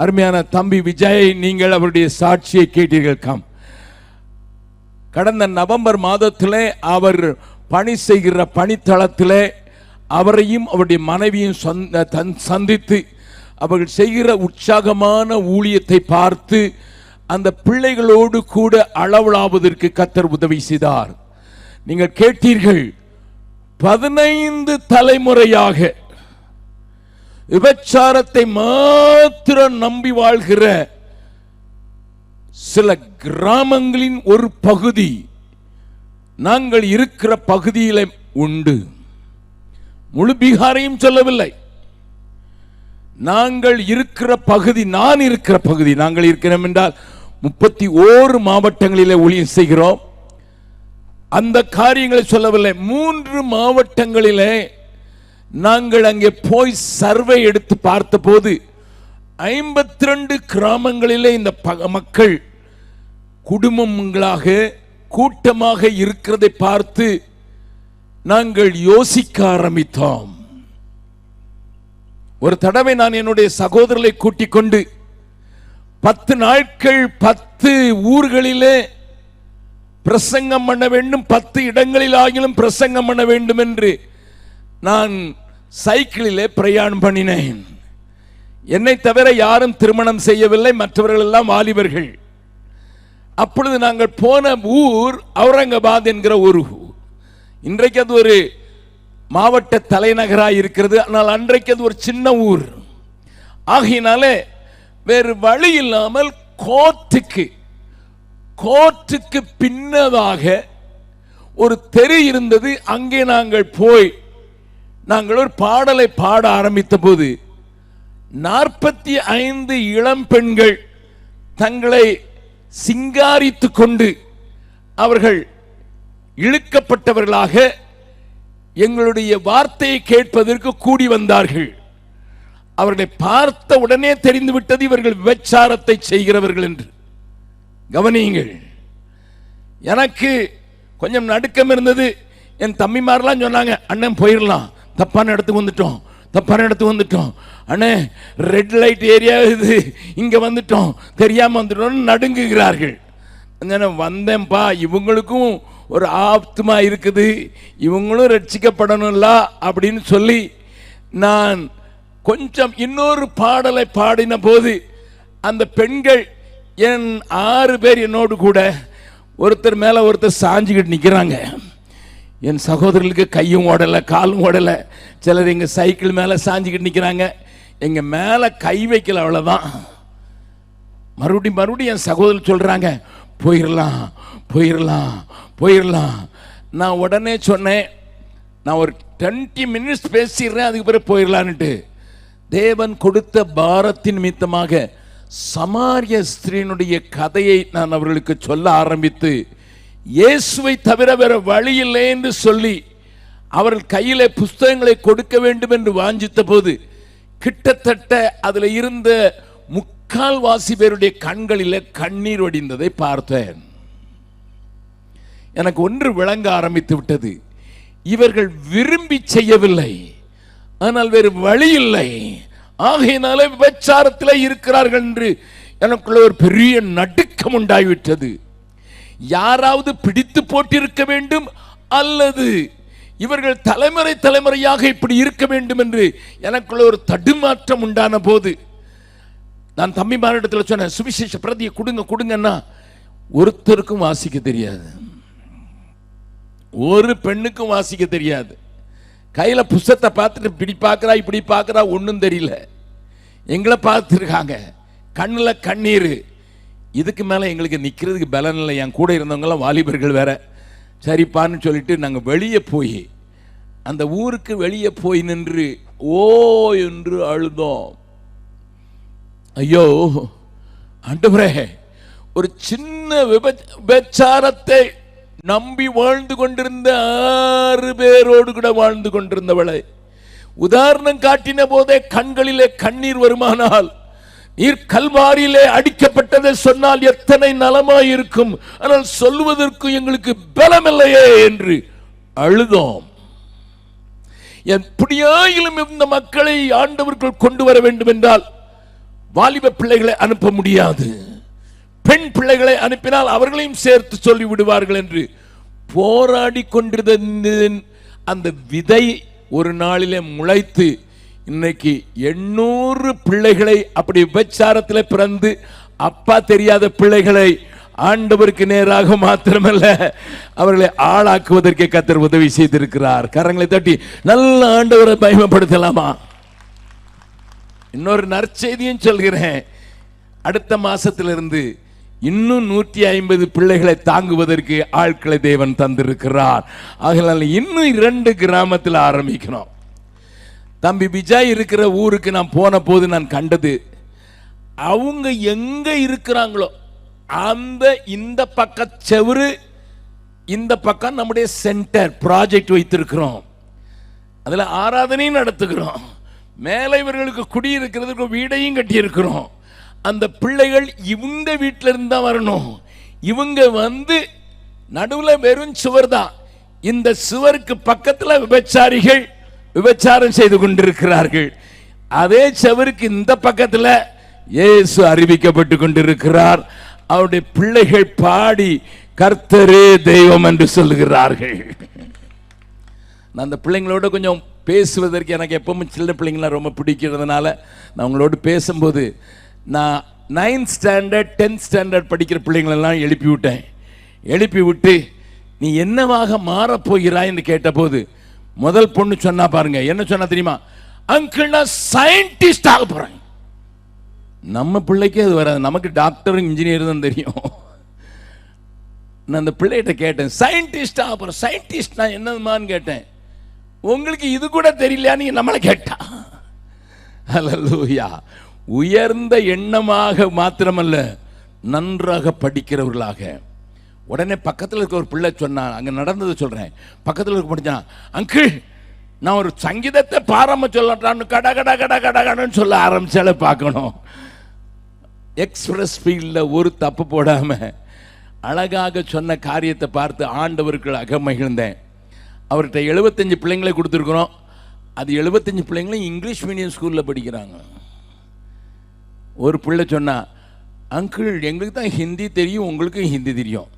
அருமையான தம்பி விஜய் நீங்கள் அவருடைய சாட்சியை கேட்டீர்கள். காம். கடந்த நவம்பர் மாதத்தில் அவர் பணி செய்கிற பணித்தளத்தில் அவரையும் அவருடைய மனைவியும் தன் சந்தித்து அவர்கள் செய்கிற உற்சாகமான ஊழியத்தை பார்த்து அந்த பிள்ளைகளோடு கூட அளவலாவதற்கு கத்தர் உதவி செய்தார். நீங்கள் கேட்டீர்கள் பதினைந்து தலைமுறையாக விபச்சாரத்தை மாத்திரம் நம்பி வாழ்கிற சில கிராமங்களின் ஒரு பகுதி நாங்கள் இருக்கிற பகுதியில் உண்டு. முழு பீகாரையும் சொல்லவில்லை. நாங்கள் இருக்கிற பகுதி நான் இருக்கிற பகுதி நாங்கள் இருக்கிறோம் என்றால் முப்பத்தி ஓரு மாவட்டங்களிலே ஒளியம் செய்கிறோம். அந்த காரியங்களை சொல்லவில்லை. மூன்று மாவட்டங்களிலே நாங்கள் அங்கே போய் சர்வே எடுத்து பார்த்தபோது ஐம்பத்தி ரெண்டு கிராமங்களிலே இந்த மக்கள் குடும்பங்களாக கூட்டமாக இருக்கிறதை பார்த்து நாங்கள் யோசிக்க ஆரம்பித்தோம். ஒரு தடவை நான் என்னுடைய சகோதரர்களை கூட்டிக் கொண்டு பத்து நாட்கள் பத்து ஊர்களிலே பிரசங்கம் பண்ண வேண்டும் பத்து இடங்களில் ஆகிலும் பிரசங்கம் பண்ண வேண்டும் என்று நான் சைக்கிளிலே பிரயாணம் பண்ணினேன். என்னை தவிர யாரும் திருமணம் செய்யவில்லை மற்றவர்கள் எல்லாம் வாலிபர்கள். அப்பொழுது நாங்கள் போன ஊர் அவுரங்காபாத் என்கிற ஒரு ஊர். இன்றைக்கு அது ஒரு மாவட்ட தலைநகராக இருக்கிறது ஆனால் அன்றைக்கு அது ஒரு சின்ன ஊர். ஆகையினாலே வேறு வழி இல்லாமல் கோர்ட்டுக்கு கோர்ட்டுக்கு பின்னதாக ஒரு தெரு இருந்தது அங்கே நாங்கள் போய் நாங்கள் ஒரு பாடலை பாட ஆரம்பித்த போது நாற்பத்தி ஐந்து இளம் பெண்கள் தங்களை சிங்காரித்து கொண்டு அவர்கள் இழுக்கப்பட்டவர்களாக எங்களுடைய வார்த்தையை கேட்பதற்கு கூடி வந்தார்கள். அவர்களை பார்த்த உடனே தெரிந்துவிட்டது இவர்கள் விபச்சாரத்தை செய்கிறவர்கள் என்று. கவனியுங்கள் எனக்கு கொஞ்சம் நடுக்கம் இருந்தது. என் தம்பிமாரெலாம் சொன்னாங்க அண்ணன் போயிடலாம் தப்பான இடத்துக்கு வந்துட்டோம். தப்பான இடத்துக்கு வந்துட்டோம். அண்ணே ரெட் லைட் ஏரியா இது. இங்கே வந்துட்டோம். தெரியாமல் வந்துட்டோம் நடுங்குகிறார்கள். வந்தேன்ப்பா இவங்களுக்கும் ஒரு ஆப்துமா இருக்குது? இவங்களும் ரட்சிக்கப்படணும்ல அப்படின்னு சொல்லி நான் கொஞ்சம் இன்னொரு பாடலை பாடின போது அந்த பெண்கள் என் ஆறு பேர் என்னோடு கூட ஒருத்தர் மேலே ஒருத்தர் சாஞ்சுக்கிட்டு நிற்கிறாங்க என் சகோதரர்களுக்கு கையும் ஓடலை காலும் ஓடலை. சிலர் எங்கள் சைக்கிள் மேலே சாஞ்சுக்கிட்டு நிற்கிறாங்க எங்கள் மேலே கை வைக்கல அவ்வளோதான் மறுபடியும் மறுபடியும் என் சகோதரர் சொல்கிறாங்க போயிடலாம் போயிடலாம் போயிடலாம் நான் உடனே சொன்னேன் நான் ஒரு டுவெண்ட்டி மினிட்ஸ் பேசிடுறேன் அதுக்கு பிறகு போயிடலான்ட்டு தேவன் கொடுத்த பாரத்தின் நிமித்தமாக சமாரிய ஸ்திரீனுடைய கதையை நான் அவர்களுக்கு சொல்ல ஆரம்பித்து இயேசுவை தவிர வேற வழி இல்லை என்று சொல்லி அவர்கள் கையிலே புஸ்தகங்களை கொடுக்க வேண்டும் என்று வாஞ்சித்த போது கிட்டத்தட்ட அதில் இருந்த முக்கால் வாசி பேருடைய கண்களில் கண்ணீர் வடிந்ததை பார்த்தேன். எனக்கு ஒன்று விளங்க ஆரம்பித்து விட்டது. இவர்கள் விரும்பி செய்யவில்லை. ஆனால் வேறு வழி இல்லை. ஆகையினாலே விபச்சாரத்தில் இருக்கிறார்கள் என்று எனக்குள்ள ஒரு பெரிய நடுக்கம் உண்டாகிவிட்டது. யாராவது பிடித்து போட்டிருக்க வேண்டும் அல்லது இவர்கள் தலைமுறை தலைமுறையாக இப்படி இருக்க வேண்டும் என்று எனக்குள்ள ஒரு தடுமாற்றம் உண்டான போது நான் தம்பி மாநிலத்தில் சொன்னேன் சுவிசேஷ பிரதியை கொடுங்க கொடுங்கன்னா ஒருத்தருக்கும் வாசிக்க தெரியாது. ஒரு பெண்ணுக்கும் வாசிக்க தெரியாது. கையில் புஸ்தத்தை பார்த்துட்டு இப்படி பார்க்குறா இப்படி பார்க்குறா ஒன்றும் தெரியல. எங்களை பார்த்துருக்காங்க. கண்ணில் கண்ணீர். இதுக்கு மேலே எங்களுக்கு நிற்கிறதுக்கு பலன் இல்லை. என் கூட இருந்தவங்களாம் வாலிபர்கள் வேற. சரிப்பான்னு சொல்லிட்டு நாங்கள் வெளியே போய் அந்த ஊருக்கு வெளியே போய் நின்று ஓ என்று அழுதோம். ஐயோ ஆண்டவரே ஒரு சின்ன விப- விபச்சாரத்தை நம்பி வாழ்ந்து கொண்டிருந்த ஆறு பேரோடு கூட வாழ்ந்து கொண்டிருந்தவளை உதாரணம் காட்டின போதே கண்களிலே கண்ணீர் வருமானால் நீர் கல்வாரியிலே அடிக்கப்பட்டதை சொன்னால் எத்தனை நலமாய் இருக்கும் ஆனால் சொல்வதற்கு எங்களுக்கு பலமில்லையே என்று அழுதோம். எப்படியாயிலும் இந்த மக்களை ஆண்டவர்கள் கொண்டு வர வேண்டும் என்றால் வாலிப பிள்ளைகளை அனுப்ப முடியாது. பெண் பிள்ளைகளை அனுப்பினால் அவர்களையும் சேர்த்து சொல்லி விடுவார்கள் என்று போராடி கொண்டிருந்த அந்த விதை ஒரு நாளிலே முளைத்து இன்னைக்கு எண்ணூறு பிள்ளைகளை அப்படி விபச்சாரத்தில் பிறந்து அப்பா தெரியாத பிள்ளைகளை ஆண்டவருக்கு நேராக மாத்திரமல்ல அவர்களை ஆளாக்குவதற்கு கத்தர் உதவி செய்திருக்கிறார். கரங்களை தட்டி நல்ல ஆண்டவரை பயமப்படுத்தலாமா இன்னொரு நற்செய்தியும் சொல்கிறேன். அடுத்த மாசத்திலிருந்து இன்னும் நூற்றி ஐம்பது பிள்ளைகளை தாங்குவதற்கு ஆட்களை தேவன் தந்திருக்கிறார். ஆகையால் இன்னும் இரண்டு கிராமத்தில் ஆரம்பிக்கணும். தம்பி விஜய் இருக்கிற ஊருக்கு நான் போன போது நான் கண்டது. அவங்க எங்க இருக்கிறாங்களோ அந்த இந்த பக்க செவரு இந்த பக்கம் நம்முடைய சென்டர் ப்ராஜெக்ட் வைத்திருக்கிறோம். அதில் ஆராதனையும் நடத்துகிறோம். மேலே இவர்களுக்கு குடியிருக்கிறதுக்கு வீடையும் கட்டியிருக்கிறோம். அந்த பிள்ளைகள் இவங்க வீட்டில் இருந்து தான் வரணும். இவங்க வந்து நடுவில் வெறும் சுவர் தான் இந்த சுவருக்கு பக்கத்தில் விபச்சாரிகள் விபச்சாரம் செய்து கொண்டிருக்கிறார்கள். அதே சவருக்கு இந்த பக்கத்தில் இயேசு அறிவிக்கப்பட்டு கொண்டிருக்கிறார். அவருடைய பிள்ளைகள் பாடி கர்த்தரே தெய்வம் என்று சொல்லுகிறார்கள். நான் அந்த பிள்ளைங்களோட கொஞ்சம் பேசுவதற்கு எனக்கு எப்பவும் சின்ன பிள்ளைங்களாம் ரொம்ப பிடிக்கிறதுனால நான் உங்களோட பேசும்போது நான் நைன்த் ஸ்டாண்டர்ட் டென்த் ஸ்டாண்டர்ட் படிக்கிற பிள்ளைங்களெல்லாம் எழுப்பி விட்டேன் எழுப்பி விட்டு நீ என்னவாக மாறப் போகிறாய்ன்னு கேட்டபோது முதல் பொண்ணு சொன்னா பாருங்க என்ன சொன்னா தெரியுமா? அங்கிள் நான் சயின்டிஸ்ட் ஆக போறேன் நம்ம பிள்ளைக்கே அது வராது. நமக்கு டாக்டரும் இன்ஜினியர் தான் தெரியும். நான் அந்த பிள்ளைகிட்ட கேட்டேன் சயின்டிஸ்டா அப்புறம் நான் என்னதுமான்னு கேட்டேன். உங்களுக்கு இது கூட தெரியலையா நீங்க நம்மளை கேட்டா. ஹalleluya உயர்ந்த எண்ணமாக மாத்திரமல்ல நன்றாக படிக்கிறவர்களாக. உடனே பக்கத்தில் இருக்க ஒரு பிள்ளை சொன்னான் அங்கே நடந்ததை சொல்கிறேன் பக்கத்தில் இருக்க முடிஞ்சான் அங்கிள் நான் ஒரு சங்கீதத்தை பாராம சொல்லட்டான்னு கட கட கட கட கடன்னு சொல்ல ஆரம்பிச்சாலே பார்க்கணும். எக்ஸ்பிரஸ் ஃபீல்டில் ஒரு தப்பு போடாமல் அழகாக சொன்ன காரியத்தை பார்த்து ஆண்டவருக்கு அகமகிழ்ந்தேன். அவர்கிட்ட எழுபத்தஞ்சு பிள்ளைங்களை கொடுத்துருக்குறோம். அது எழுபத்தஞ்சு பிள்ளைங்களும் இங்கிலீஷ் மீடியம் ஸ்கூலில் படிக்கிறாங்க. ஒரு பிள்ளை சொன்னால் அங்கிள் எங்களுக்கு தான் ஹிந்தி தெரியும் உங்களுக்கும் ஹிந்தி தெரியும்.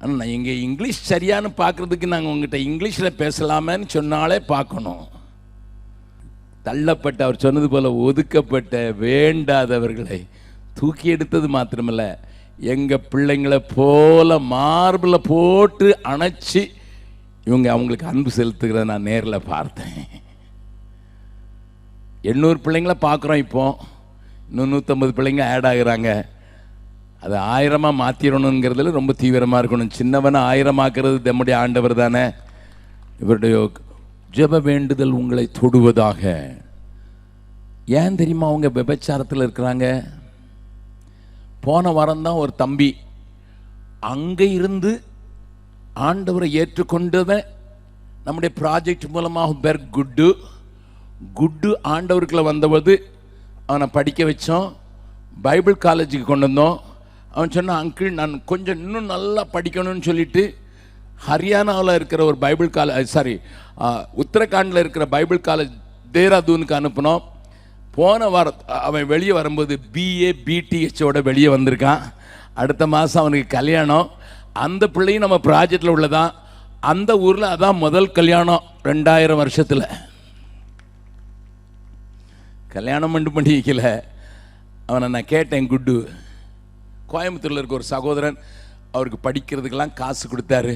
ஆனால் நான் இங்கே இங்கிலீஷ் சரியானு பார்க்குறதுக்கு நாங்கள் உங்ககிட்ட இங்கிலீஷில் பேசலாமேன்னு சொன்னாலே பார்க்கணும். தள்ளப்பட்ட அவர் சொன்னது போல் ஒதுக்கப்பட்ட வேண்டாதவர்களை தூக்கி எடுத்தது மாத்திரமல்ல எங்கள் பிள்ளைங்களை போல மார்பில் போட்டு அணைச்சி இவங்க அவங்களுக்கு அன்பு செலுத்துகிறத நான் நேரில் பார்த்தேன். எண்ணூறு பிள்ளைங்கள பார்க்குறோம் இப்போ. இன்னும் நூற்றம்பது பிள்ளைங்க ஆட் ஆகுறாங்க. அது ஆயிரமாக மாற்றிடணுங்கிறதுல ரொம்ப தீவிரமாக இருக்கணும். சின்னவனை ஆயிரமாக்குறது நம்முடைய ஆண்டவர் தானே. இவருடைய ஜெப வேண்டுதல் உங்களை தொடுவதாக. ஏன் தெரியுமா அவங்க விபச்சாரத்தில் இருக்கிறாங்க? போன வாரம் தான் ஒரு தம்பி அங்கே இருந்து ஆண்டவரை ஏற்றுக்கொண்டவன் நம்முடைய ப்ராஜெக்ட் மூலமாக பெர் குட்டு. குட்டு ஆண்டவருக்குள்ள வந்தபோது அவனை படிக்க வச்சோம். பைபிள் காலேஜுக்கு கொண்டு வந்தோம். அவன் சொன்னான் அங்கிள் நான் கொஞ்சம் இன்னும் நல்லா படிக்கணும்னு சொல்லிட்டு ஹரியானாவில் இருக்கிற ஒரு பைபிள் காலேஜ் சாரி உத்தரகாண்டில் இருக்கிற பைபிள் காலேஜ் தேராதூனுக்கு அனுப்பினோம். போன வார அவன் வெளியே வரும்போது பிஏ பிடிஹெச்சோட வெளியே வந்திருக்கான். அடுத்த மாதம் அவனுக்கு கல்யாணம். அந்த பிள்ளையும் நம்ம ப்ராஜெக்டில் உள்ளதான். அந்த ஊரில் அதான் முதல் கல்யாணம் ரெண்டாயிரம் வருஷத்தில். கல்யாணம் மட்டும் பண்ணி வைக்கல அவனை நான் கேட்டேன் குட்டு கோயம்புத்தூரில் இருக்க ஒரு சகோதரன் அவருக்கு படிக்கிறதுக்கெல்லாம் காசு கொடுத்தாரு.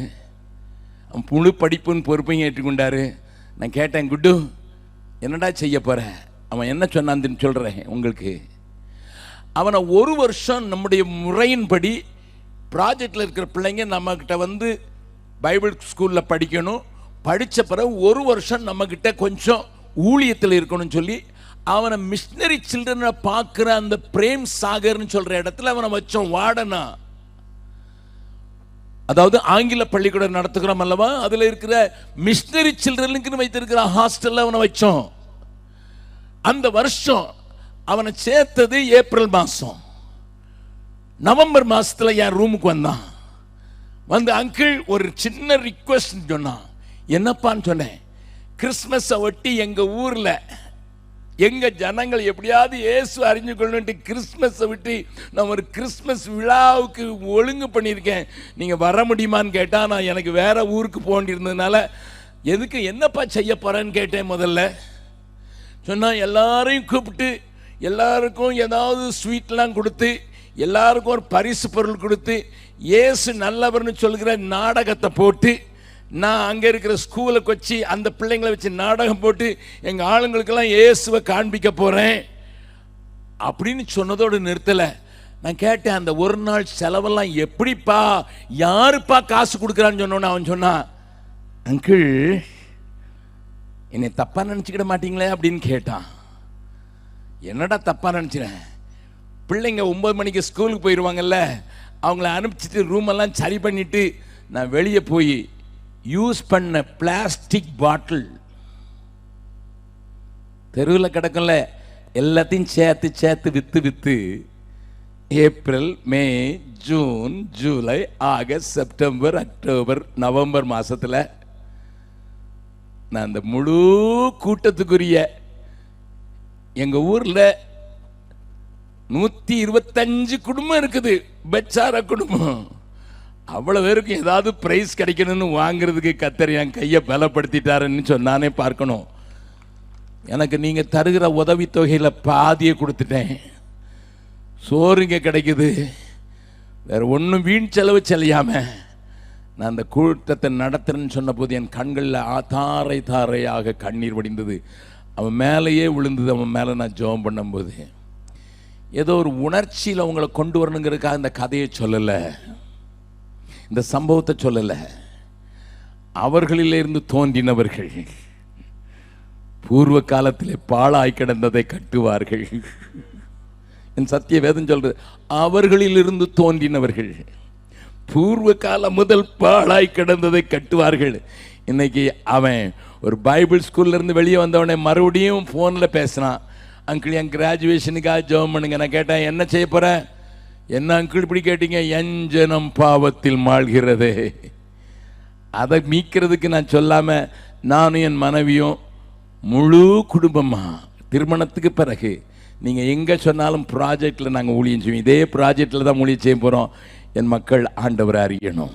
அவன் முழு படிப்புன்னு பொறுப்பையும் ஏற்றுக்கொண்டாரு. நான் கேட்டேன் குட்டு என்னடா செய்ய போகிறேன் அவன் என்ன சொன்னான்னு சொல்கிறேன் உங்களுக்கு. அவனை ஒரு வருஷம் நம்முடைய முறையின்படி ப்ராஜெக்டில் இருக்கிற பிள்ளைங்க நம்மக்கிட்ட வந்து பைபிள் ஸ்கூலில் படிக்கணும். படித்த பிறகு ஒரு வருஷம் நம்மக்கிட்ட கொஞ்சம் ஊழியத்தில் இருக்கணும்னு சொல்லி அவனை மிஷினரி சில்ட்ரனை பார்க்குற அந்த பிரேம் சாகர்னு சொல்கிற இடத்துல அவனை வச்சோம் வாடனா? அதாவது ஆங்கில பள்ளிக்கூடம் நடத்துகிறோம் அல்லவா? அதில் இருக்கிற மிஷினரி சில்ட்ரனுக்குன்னு வைத்திருக்கிற ஹாஸ்டலில் அவனை வச்சோம். அந்த வருஷம் அவனை சேர்த்தது ஏப்ரல் மாதம் நவம்பர் மாதத்தில் என் ரூமுக்கு வந்தான். வந்து அங்கிள் ஒரு சின்ன ரிக்வெஸ்ட் சொன்னான். என்னப்பான்னு சொன்னேன். கிறிஸ்மஸை ஒட்டி எங்கள் ஊரில் எங்க ஜனங்கள் எப்படியாவது இயேசு அறிஞ்சு கொள்ளணுன்ட்டு கிறிஸ்மஸை விட்டு நான் ஒரு கிறிஸ்மஸ் விழாவுக்கு ஒழுங்கு பண்ணியிருக்கேன். நீங்கள் வர முடியுமான்னு கேட்டால் நான் எனக்கு வேற ஊருக்கு போண்டிருந்ததுனால எதுக்கு என்னப்பா செய்ய போகிறேன்னு கேட்டேன் முதல்ல. சொன்னால் எல்லாரையும் கூப்பிட்டு எல்லாருக்கும் ஏதாவது ஸ்வீட்லாம் கொடுத்து எல்லாருக்கும் ஒரு பரிசு பொருள் கொடுத்து இயேசு நல்லவர்னு சொல்கிற நாடகத்தை போட்டு நான் அங்கே இருக்கிற ஸ்கூலுக்கு வச்சு அந்த பிள்ளைங்களை வச்சு நாடகம் போட்டு எங்கள் ஆளுங்களுக்கெல்லாம் இயேசுவை காண்பிக்க போகிறேன் அப்படின்னு சொன்னதோடு நிறுத்தலை. நான் கேட்டேன் அந்த ஒரு நாள் செலவெல்லாம் எப்படிப்பா? யாருப்பா காசு கொடுக்குறான்னு சொன்னோன்னு அவன் சொன்னான். அங்கிள் என்னை தப்பாக நினச்சிக்கிட மாட்டிங்களே அப்படின்னு கேட்டான். என்னடா தப்பாக நினச்சிறேன் பிள்ளைங்க ஒம்பது மணிக்கு ஸ்கூலுக்கு போயிடுவாங்கல்ல அவங்கள அனுப்பிச்சிட்டு ரூமெல்லாம் சரி பண்ணிவிட்டு நான் வெளியே போய் யூஸ் பண்ண பிளாஸ்டிக் பாட்டில் தெருவில் கிடக்கும்ல எல்லாத்தையும் சேர்த்து சேர்த்து விற்று விற்று April May June July August September October November மாதத்தில் நான் அந்த முழு கூட்டத்துக்குரிய எங்கள் ஊரில் நூற்றி இருபத்தஞ்சு குடும்பம் இருக்குது. பெச்சார குடும்பம். அவ்வளோ பேருக்கு ஏதாவது ப்ரைஸ் கிடைக்கணும்னு வாங்குறதுக்கு கத்தர் என் கையை பலப்படுத்திட்டாருன்னு சொன்னானே பார்க்கணும். எனக்கு நீங்கள் தருகிற உதவித்தொகையில் பாதியை கொடுத்துட்டேன். சோறுங்க கிடைக்குது. வேறு ஒன்றும் வீண் செலவு செலையாம நான் அந்த கூட்டத்தை நடத்துறேன்னு சொன்னபோது என் கண்களில் தாரை தாரையாக கண்ணீர் வடிந்தது. அவன் மேலேயே விழுந்தது. அவன் மேலே நான் ஜெபம் பண்ணும்போது. ஏதோ ஒரு உணர்ச்சியில் அவங்கள கொண்டு வரணுங்கிறதுக்காக அந்த கதையை சொல்லலை. இந்த சம்பவத்தை சொல்லலை. அவர்களிலிருந்து தோன்றினவர்கள் பூர்வ காலத்திலே பாழாய் கிடந்ததை கட்டுவார்கள். என் சத்திய வேதம் சொல்றது அவர்களிலிருந்து தோன்றினவர்கள் பூர்வ காலம் முதல் பாழாய் கிடந்ததை கட்டுவார்கள். இன்னைக்கு அவன் ஒரு பைபிள் ஸ்கூல்ல இருந்து வெளியே வந்தவனே மறுபடியும் ஃபோனில் பேசுனான் அங்கிள் என் கிராஜுவேஷனுக்காக ஜெபம் பண்ணுங்க. நான் கேட்டேன் என்ன செய்ய போற? என்ன அங்கிள் இப்படி கேட்டீங்க? எஞ்சனம் பாவத்தில் மாழ்கிறதே. அதை மீட்கிறதுக்கு நான் சொல்லாம நானும் என் மனைவியும் முழு குடும்பமா திருமணத்துக்கு பிறகு நீங்கள் எங்கே சொன்னாலும் ப்ராஜெக்டில் நாங்கள் ஊழியம் செய்வோம். இதே ப்ராஜெக்டில் தான் ஊழியம் செய்ய போகிறோம் என் மக்கள் ஆண்டவர் அறியணும்.